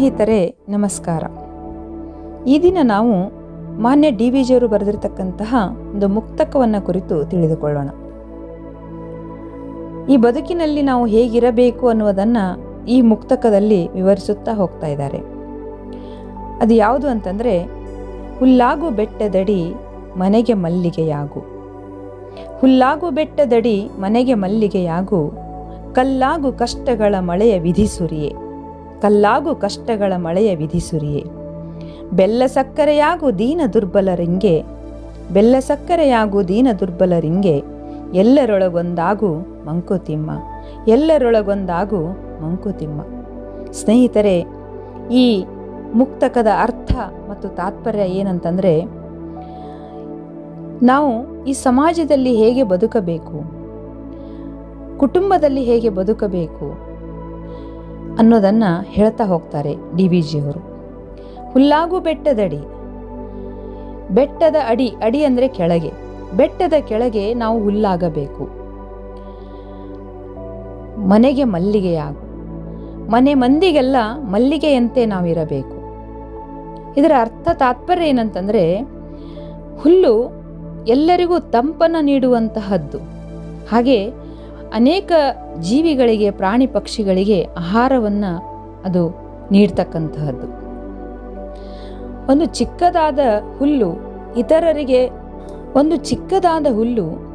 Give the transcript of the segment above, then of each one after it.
ಸ್ನೇಹಿತರೆ, ನಮಸ್ಕಾರ. ಈ ದಿನ ನಾವು ಮಾನ್ಯ ಡಿ ವಿ ಜಿಯವರು ಬರೆದಿರತಕ್ಕಂತಹ ಒಂದು ಮುಕ್ತಕವನ್ನು ಕುರಿತು ತಿಳಿದುಕೊಳ್ಳೋಣ. ಈ ಬದುಕಿನಲ್ಲಿ ನಾವು ಹೇಗಿರಬೇಕು ಅನ್ನುವುದನ್ನು ಈ ಮುಕ್ತಕದಲ್ಲಿ ವಿವರಿಸುತ್ತಾ ಹೋಗ್ತಾ ಇದ್ದಾರೆ. ಅದು ಯಾವುದು ಅಂತಂದರೆ, ಹುಲ್ಲಾಗು ಬೆಟ್ಟದಡಿ ಮನೆಗೆ ಮಲ್ಲಿಗೆಯಾಗು. ಹುಲ್ಲಾಗು ಬೆಟ್ಟದಡಿ ಮನೆಗೆ ಮಲ್ಲಿಗೆಯಾಗು, ಕಲ್ಲಾಗು ಕಷ್ಟಗಳ ಮಳೆಯ ವಿಧಿಸುರಿಯೇ ಕಲ್ಲಾಗು ಕಷ್ಟಗಳ ಮಳೆಯ ವಿಧಿಸುರಿಯೇ. ಬೆಲ್ಲ ಸಕ್ಕರೆಯಾಗು ದೀನ ದುರ್ಬಲರಿಂಗೆ, ಬೆಲ್ಲ ಸಕ್ಕರೆಯಾಗು ದೀನ ದುರ್ಬಲರಿಂಗೆ, ಎಲ್ಲರೊಳಗೊಂದಾಗು ಮಂಕುತಿಮ್ಮ ಎಲ್ಲರೊಳಗೊಂದಾಗು ಮಂಕುತಿಮ್ಮ. ಸ್ನೇಹಿತರೆ, ಈ ಮುಕ್ತಕದ ಅರ್ಥ ಮತ್ತು ತಾತ್ಪರ್ಯ ಏನಂತಂದರೆ, ನಾವು ಈ ಸಮಾಜದಲ್ಲಿ ಹೇಗೆ ಬದುಕಬೇಕು, ಕುಟುಂಬದಲ್ಲಿ ಹೇಗೆ ಬದುಕಬೇಕು ಅನ್ನೋದನ್ನು ಹೇಳ್ತಾ ಹೋಗ್ತಾರೆ ಡಿ ವಿ ಜಿಯವರು ಹುಲ್ಲಾಗು ಬೆಟ್ಟದಡಿ. ಬೆಟ್ಟದ ಅಡಿ ಅಡಿ ಅಂದರೆ ಕೆಳಗೆ. ಬೆಟ್ಟದ ಕೆಳಗೆ ನಾವು ಹುಲ್ಲಾಗಬೇಕು. ಮನೆಗೆ ಮಲ್ಲಿಗೆಯಾಗು. ಮನೆ ಮಂದಿಗೆಲ್ಲ ಮಲ್ಲಿಗೆಯಂತೆ ನಾವಿರಬೇಕು. ಇದರ ಅರ್ಥ, ತಾತ್ಪರ್ಯ ಏನಂತಂದರೆ, ಹುಲ್ಲು ಎಲ್ಲರಿಗೂ ತಂಪನ್ನು ನೀಡುವಂತಹದ್ದು. ಹಾಗೆ ಅನೇಕ ಜೀವಿಗಳಿಗೆ, ಪ್ರಾಣಿ ಪಕ್ಷಿಗಳಿಗೆ ಆಹಾರವನ್ನು ಅದು ನೀಡ್ತಕ್ಕಂತಹದ್ದು. ಒಂದು ಚಿಕ್ಕದಾದ ಹುಲ್ಲು, ಇತರರಿಗೆ, ಒಂದು ಚಿಕ್ಕದಾದ ಹುಲ್ಲು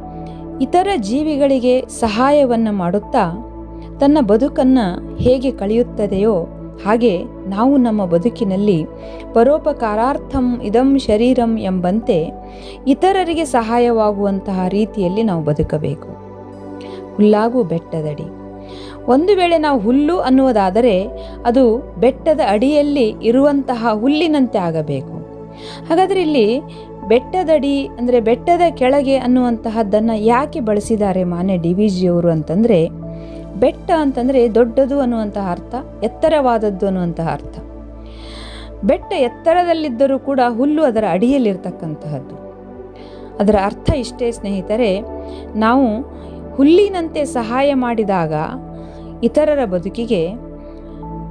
ಇತರ ಜೀವಿಗಳಿಗೆ ಸಹಾಯವನ್ನು ಮಾಡುತ್ತಾ ತನ್ನ ಬದುಕನ್ನು ಹೇಗೆ ಕಳೆಯುತ್ತದೆಯೋ ಹಾಗೆ ನಾವು ನಮ್ಮ ಬದುಕಿನಲ್ಲಿ ಪರೋಪಕಾರಾರ್ಥಂ ಇದಂ ಶರೀರಂ ಎಂಬಂತೆ ಇತರರಿಗೆ ಸಹಾಯವಾಗುವಂತಹ ರೀತಿಯಲ್ಲಿ ನಾವು ಬದುಕಬೇಕು. ಹುಲ್ಲಾಗು ಬೆಟ್ಟದಡಿ. ಒಂದು ವೇಳೆ ನಾವು ಹುಲ್ಲು ಅನ್ನುವುದಾದರೆ ಅದು ಬೆಟ್ಟದ ಅಡಿಯಲ್ಲಿ ಇರುವಂತಹ ಹುಲ್ಲಿನಂತೆ ಆಗಬೇಕು. ಹಾಗಾದರೆ ಇಲ್ಲಿ ಬೆಟ್ಟದಡಿ ಅಂದರೆ ಬೆಟ್ಟದ ಕೆಳಗೆ ಅನ್ನುವಂತಹದ್ದನ್ನು ಯಾಕೆ ಬಳಸಿದ್ದಾರೆ ಮಾನ್ಯ ಡಿ ವಿ ಜಿಯವರು ಅಂತಂದರೆ, ಬೆಟ್ಟ ಅಂತಂದರೆ ದೊಡ್ಡದು ಅನ್ನುವಂತಹ ಅರ್ಥ, ಎತ್ತರವಾದದ್ದು ಅನ್ನುವಂತಹ ಅರ್ಥ. ಬೆಟ್ಟ ಎತ್ತರದಲ್ಲಿದ್ದರೂ ಕೂಡ ಹುಲ್ಲು ಅದರ ಅಡಿಯಲ್ಲಿರ್ತಕ್ಕಂತಹದ್ದು. ಅದರ ಅರ್ಥ ಇಷ್ಟೇ ಸ್ನೇಹಿತರೆ, ನಾವು ಹುಲ್ಲಿನಂತೆ ಸಹಾಯ ಮಾಡಿದಾಗ ಇತರರ ಬದುಕಿಗೆ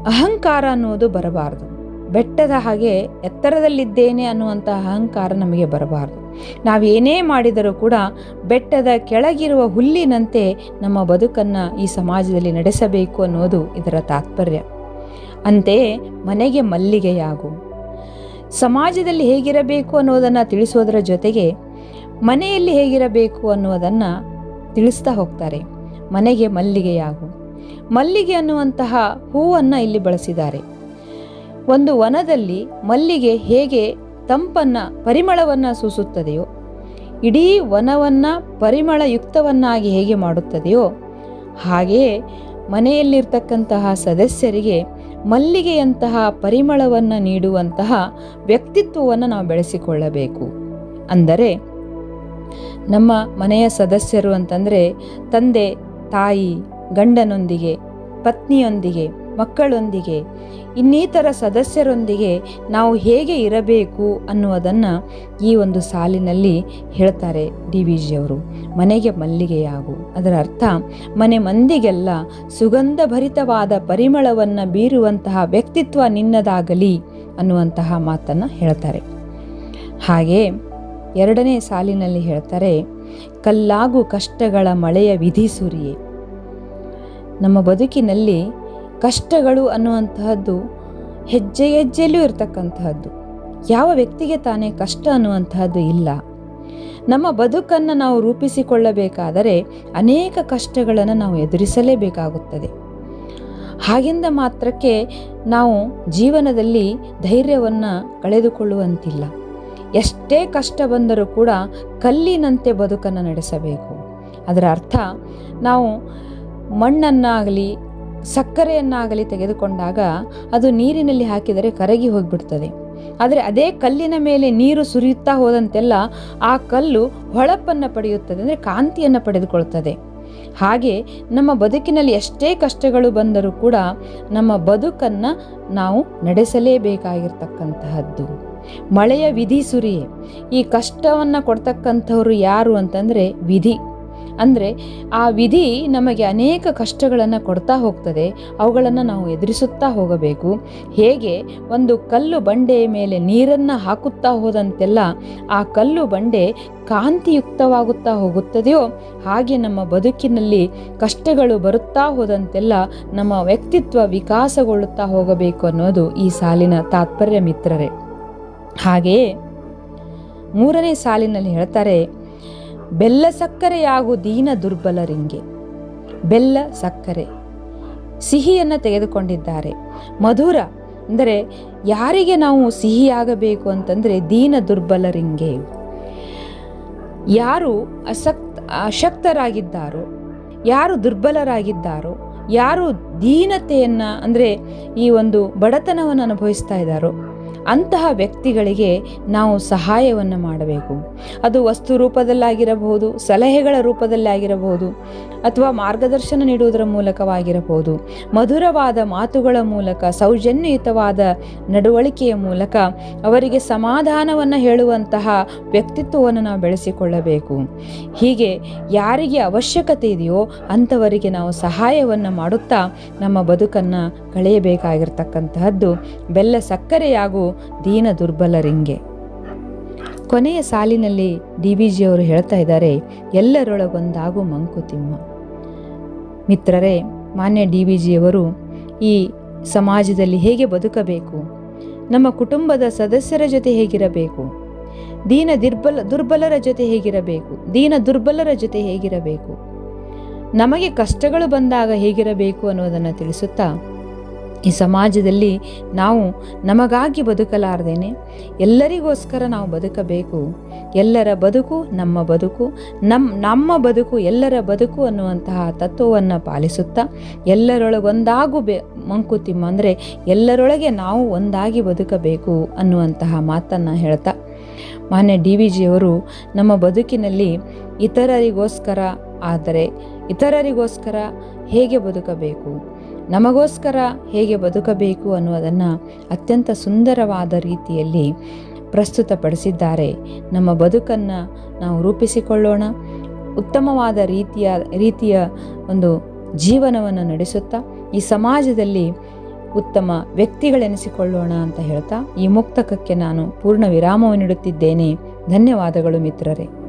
ಅಹಂಕಾರ ಅನ್ನುವುದು ಬರಬಾರದು. ಬೆಟ್ಟದ ಹಾಗೆ ಎತ್ತರದಲ್ಲಿದ್ದೇನೆ ಅನ್ನುವಂಥ ಅಹಂಕಾರ ನಮಗೆ ಬರಬಾರದು. ನಾವೇನೇ ಮಾಡಿದರೂ ಕೂಡ ಬೆಟ್ಟದ ಕೆಳಗಿರುವ ಹುಲ್ಲಿನಂತೆ ನಮ್ಮ ಬದುಕನ್ನು ಈ ಸಮಾಜದಲ್ಲಿ ನಡೆಸಬೇಕು ಅನ್ನೋದು ಇದರ ತಾತ್ಪರ್ಯ. ಅಂತೆಯೇ ಮನೆಗೆ ಮಲ್ಲಿಗೆಯಾಗು. ಸಮಾಜದಲ್ಲಿ ಹೇಗಿರಬೇಕು ಅನ್ನೋದನ್ನು ತಿಳಿಸೋದರ ಜೊತೆಗೆ ಮನೆಯಲ್ಲಿ ಹೇಗಿರಬೇಕು ಅನ್ನುವುದನ್ನು ತಿಳಿಸ್ತಾ ಹೋಗ್ತಾರೆ. ಮನೆಗೆ ಮಲ್ಲಿಗೆಯಾಗು. ಮಲ್ಲಿಗೆ ಅನ್ನುವಂತಹ ಹೂವನ್ನು ಇಲ್ಲಿ ಬಳಸಿದ್ದಾರೆ. ಒಂದು ವನದಲ್ಲಿ ಮಲ್ಲಿಗೆ ಹೇಗೆ ತಂಪನ್ನು, ಪರಿಮಳವನ್ನು ಸೂಸುತ್ತದೆಯೋ, ಇಡೀ ವನವನ್ನು ಪರಿಮಳಯುಕ್ತವನ್ನಾಗಿ ಹೇಗೆ ಮಾಡುತ್ತದೆಯೋ, ಹಾಗೆಯೇ ಮನೆಯಲ್ಲಿರ್ತಕ್ಕಂತಹ ಸದಸ್ಯರಿಗೆ ಮಲ್ಲಿಗೆಯಂತಹ ಪರಿಮಳವನ್ನು ನೀಡುವಂತಹ ವ್ಯಕ್ತಿತ್ವವನ್ನು ನಾವು ಬೆಳೆಸಿಕೊಳ್ಳಬೇಕು. ಅಂದರೆ ನಮ್ಮ ಮನೆಯ ಸದಸ್ಯರು ಅಂತಂದರೆ ತಂದೆ, ತಾಯಿ, ಗಂಡನೊಂದಿಗೆ, ಪತ್ನಿಯೊಂದಿಗೆ, ಮಕ್ಕಳೊಂದಿಗೆ. ಇನ್ನಿತರ ಸದಸ್ಯರೊಂದಿಗೆ ನಾವು ಹೇಗೆ ಇರಬೇಕು ಅನ್ನುವುದನ್ನು ಈ ಒಂದು ಸಾಲಿನಲ್ಲಿ ಹೇಳ್ತಾರೆ ಡಿ ವಿ ಜಿಯವರು ಮನೆಗೆ ಮಲ್ಲಿಗೆಯಾಗು. ಅದರ ಅರ್ಥ, ಮನೆ ಮಂದಿಗೆಲ್ಲ ಸುಗಂಧಭರಿತವಾದ ಪರಿಮಳವನ್ನು ಬೀರುವಂತಹ ವ್ಯಕ್ತಿತ್ವ ನಿನ್ನದಾಗಲಿ ಅನ್ನುವಂತಹ ಮಾತನ್ನು ಹೇಳ್ತಾರೆ. ಹಾಗೆ ಎರಡನೇ ಸಾಲಿನಲ್ಲಿ ಹೇಳ್ತಾರೆ, ಕಲ್ಲಾಗು ಕಷ್ಟಗಳ ಮಳೆಯ ವಿಧಿ ಸುರಿಯೇ. ನಮ್ಮ ಬದುಕಿನಲ್ಲಿ ಕಷ್ಟಗಳು ಅನ್ನುವಂತಹದ್ದು ಹೆಜ್ಜೆ ಹೆಜ್ಜೆಯಲ್ಲೂ ಇರತಕ್ಕಂತಹದ್ದು. ಯಾವ ವ್ಯಕ್ತಿಗೆ ತಾನೇ ಕಷ್ಟ ಅನ್ನುವಂತಹದ್ದು ಇಲ್ಲ. ನಮ್ಮ ಬದುಕನ್ನು ನಾವು ರೂಪಿಸಿಕೊಳ್ಳಬೇಕಾದರೆ ಅನೇಕ ಕಷ್ಟಗಳನ್ನು ನಾವು ಎದುರಿಸಲೇಬೇಕಾಗುತ್ತದೆ. ಹಾಗಿಂದ ಮಾತ್ರಕ್ಕೆ ನಾವು ಜೀವನದಲ್ಲಿ ಧೈರ್ಯವನ್ನು ಕಳೆದುಕೊಳ್ಳುವಂತಿಲ್ಲ. ಎಷ್ಟೇ ಕಷ್ಟ ಬಂದರೂ ಕೂಡ ಕಲ್ಲಿನಂತೆ ಬದುಕನ್ನು ನಡೆಸಬೇಕು. ಅದರ ಅರ್ಥ, ನಾವು ಮಣ್ಣನ್ನಾಗಲಿ, ಸಕ್ಕರೆಯನ್ನಾಗಲಿ ತೆಗೆದುಕೊಂಡಾಗ ಅದು ನೀರಿನಲ್ಲಿ ಹಾಕಿದರೆ ಕರಗಿ ಹೋಗಿಬಿಡ್ತದೆ. ಆದರೆ ಅದೇ ಕಲ್ಲಿನ ಮೇಲೆ ನೀರು ಸುರಿಯುತ್ತಾ ಹೋದಂತೆಲ್ಲ ಆ ಕಲ್ಲು ಹೊಳಪನ್ನು ಪಡೆಯುತ್ತದೆ, ಅಂದರೆ ಕಾಂತಿಯನ್ನು ಪಡೆದುಕೊಳ್ತದೆ. ಹಾಗೆ ನಮ್ಮ ಬದುಕಿನಲ್ಲಿ ಎಷ್ಟೇ ಕಷ್ಟಗಳು ಬಂದರೂ ಕೂಡ ನಮ್ಮ ಬದುಕನ್ನು ನಾವು ನಡೆಸಲೇಬೇಕಾಗಿರ್ತಕ್ಕಂತಹದ್ದು. ಮಳೆಯ ವಿಧಿ ಸುರಿಯೇ ಈ ಕಷ್ಟವನ್ನು ಕೊಡ್ತಕ್ಕಂಥವ್ರು ಯಾರು ಅಂತಂದರೆ ವಿಧಿ. ಅಂದರೆ ಆ ವಿಧಿ ನಮಗೆ ಅನೇಕ ಕಷ್ಟಗಳನ್ನು ಕೊಡ್ತಾ ಹೋಗ್ತದೆ, ಅವುಗಳನ್ನು ನಾವು ಎದುರಿಸುತ್ತಾ ಹೋಗಬೇಕು. ಹೇಗೆ? ಒಂದು ಕಲ್ಲು ಬಂಡೆಯ ಮೇಲೆ ನೀರನ್ನು ಹಾಕುತ್ತಾ ಹೋದಂತೆಲ್ಲ ಆ ಕಲ್ಲು ಬಂಡೆ ಕಾಂತಿಯುಕ್ತವಾಗುತ್ತಾ ಹೋಗುತ್ತದೆಯೋ, ಹಾಗೆ ನಮ್ಮ ಬದುಕಿನಲ್ಲಿ ಕಷ್ಟಗಳು ಬರುತ್ತಾ ಹೋದಂತೆಲ್ಲ ನಮ್ಮ ವ್ಯಕ್ತಿತ್ವ ವಿಕಾಸಗೊಳ್ಳುತ್ತಾ ಹೋಗಬೇಕು ಅನ್ನೋದು ಈ ಸಾಲಿನ ತಾತ್ಪರ್ಯ ಮಿತ್ರರೇ. ಹಾಗೆಯೇ ಮೂರನೇ ಸಾಲಿನಲ್ಲಿ ಹೇಳ್ತಾರೆ, ಬೆಲ್ಲ ಸಕ್ಕರೆಯಾಗು ದೀನ ದುರ್ಬಲರಿಂಗೆ. ಬೆಲ್ಲ ಸಕ್ಕರೆ. ಸಿಹಿಯನ್ನು ತೆಗೆದುಕೊಂಡಿದ್ದಾರೆ. ಮಧುರ, ಅಂದರೆ ಯಾರಿಗೆ ನಾವು ಸಿಹಿಯಾಗಬೇಕು ಅಂತಂದರೆ ದೀನ ದುರ್ಬಲರಿಂಗೆ. ಯಾರು ಅಸಕ್ತ, ಅಶಕ್ತರಾಗಿದ್ದಾರೋ, ಯಾರು ದುರ್ಬಲರಾಗಿದ್ದಾರೋ, ಯಾರು ದೀನತೆಯನ್ನು, ಅಂದರೆ ಈ ಒಂದು ಬಡತನವನ್ನು ಅನುಭವಿಸ್ತಾ ಇದ್ದಾರೋ ಅಂತಹ ವ್ಯಕ್ತಿಗಳಿಗೆ ನಾವು ಸಹಾಯವನ್ನು ಮಾಡಬೇಕು. ಅದು ವಸ್ತು ರೂಪದಲ್ಲಾಗಿರಬಹುದು, ಸಲಹೆಗಳ ರೂಪದಲ್ಲಾಗಿರಬಹುದು, ಅಥವಾ ಮಾರ್ಗದರ್ಶನ ನೀಡುವುದರ ಮೂಲಕವಾಗಿರಬಹುದು. ಮಧುರವಾದ ಮಾತುಗಳ ಮೂಲಕ, ಸೌಜನ್ಯಯುತವಾದ ನಡವಳಿಕೆಯ ಮೂಲಕ ಅವರಿಗೆ ಸಮಾಧಾನವನ್ನು ಹೇಳುವಂತಹ ವ್ಯಕ್ತಿತ್ವವನ್ನು ನಾವು ಬೆಳೆಸಿಕೊಳ್ಳಬೇಕು. ಹೀಗೆ ಯಾರಿಗೆ ಅವಶ್ಯಕತೆ ಇದೆಯೋ ಅಂಥವರಿಗೆ ನಾವು ಸಹಾಯವನ್ನು ಮಾಡುತ್ತಾ ನಮ್ಮ ಬದುಕನ್ನು ಕಳೆಯಬೇಕಾಗಿರ್ತಕ್ಕಂತಹದ್ದು ಬೆಲ್ಲ ಸಕ್ಕರೆಯಾಗು ದೀನ ದುರ್ಬಲರಿಂಗೆ. ಕೊನೆಯ ಸಾಲಿನಲ್ಲಿ ಡಿ ವಿ ಜಿಯವರು ಹೇಳ್ತಾ ಇದ್ದಾರೆ, ಎಲ್ಲರೊಳಗೊಂದಾಗು ಮಂಕುತಿಮ್ಮ. ಮಿತ್ರರೇ, ಮಾನ್ಯ ಡಿ ವಿ ಜಿಯವರು ಈ ಸಮಾಜದಲ್ಲಿ ಹೇಗೆ ಬದುಕಬೇಕು? ನಮ್ಮ ಕುಟುಂಬದ ಸದಸ್ಯರ ಜೊತೆ ಹೇಗಿರಬೇಕು? ದೀನ ದುರ್ಬಲ, ದುರ್ಬಲರ ಜೊತೆ ಹೇಗಿರಬೇಕು? ದೀನ ದುರ್ಬಲರ ಜೊತೆ ಹೇಗಿರಬೇಕು? ನಮಗೆ ಕಷ್ಟಗಳು ಬಂದಾಗ ಹೇಗಿರಬೇಕು ಅನ್ನೋದನ್ನು ತಿಳಿಸುತ್ತಾ ಈ ಸಮಾಜದಲ್ಲಿ ನಾವು ನಮಗಾಗಿ ಬದುಕಲಾರ್ದೇನೆ, ಎಲ್ಲರಿಗೋಸ್ಕರ ನಾವು ಬದುಕಬೇಕು. ಎಲ್ಲರ ಬದುಕು ನಮ್ಮ ಬದುಕು ನಮ್ಮ ನಮ್ಮ ಬದುಕು ಎಲ್ಲರ ಬದುಕು ಅನ್ನುವಂತಹ ತತ್ವವನ್ನು ಪಾಲಿಸುತ್ತಾ, ಎಲ್ಲರೊಳಗೊಂದಾಗು ಬೆ, ಮಂಕುತಿಮ್ಮ ಅಂದರೆ ಎಲ್ಲರೊಳಗೆ ನಾವು ಒಂದಾಗಿ ಬದುಕಬೇಕು ಅನ್ನುವಂತಹ ಮಾತನ್ನು ಹೇಳ್ತಾ, ಮಾನ್ಯ ಡಿ ವಿ ಜಿಯವರು ನಮ್ಮ ಬದುಕಿನಲ್ಲಿ ಇತರರಿಗೋಸ್ಕರ, ಆದರೆ ಇತರರಿಗೋಸ್ಕರ ಹೇಗೆ ಬದುಕಬೇಕು? ನಮಗೋಸ್ಕರ ಹೇಗೆ ಬದುಕಬೇಕು ಅನ್ನುವುದನ್ನು ಅತ್ಯಂತ ಸುಂದರವಾದ ರೀತಿಯಲ್ಲಿ ಪ್ರಸ್ತುತಪಡಿಸಿದ್ದಾರೆ. ನಮ್ಮ ಬದುಕನ್ನು ನಾವು ರೂಪಿಸಿಕೊಳ್ಳೋಣ. ಉತ್ತಮವಾದ ರೀತಿಯ ರೀತಿಯ ಒಂದು ಜೀವನವನ್ನು ನಡೆಸುತ್ತಾ, ಈ ಸಮಾಜದಲ್ಲಿ ಉತ್ತಮ ವ್ಯಕ್ತಿಗಳೆನಿಸಿಕೊಳ್ಳೋಣ ಅಂತ ಹೇಳ್ತಾ, ಈ ಮುಕ್ತಕಕ್ಕೆ ನಾನು ಪೂರ್ಣ ವಿರಾಮವನ್ನು ನೀಡುತ್ತಿದ್ದೇನೆ. ಧನ್ಯವಾದಗಳು ಮಿತ್ರರೇ.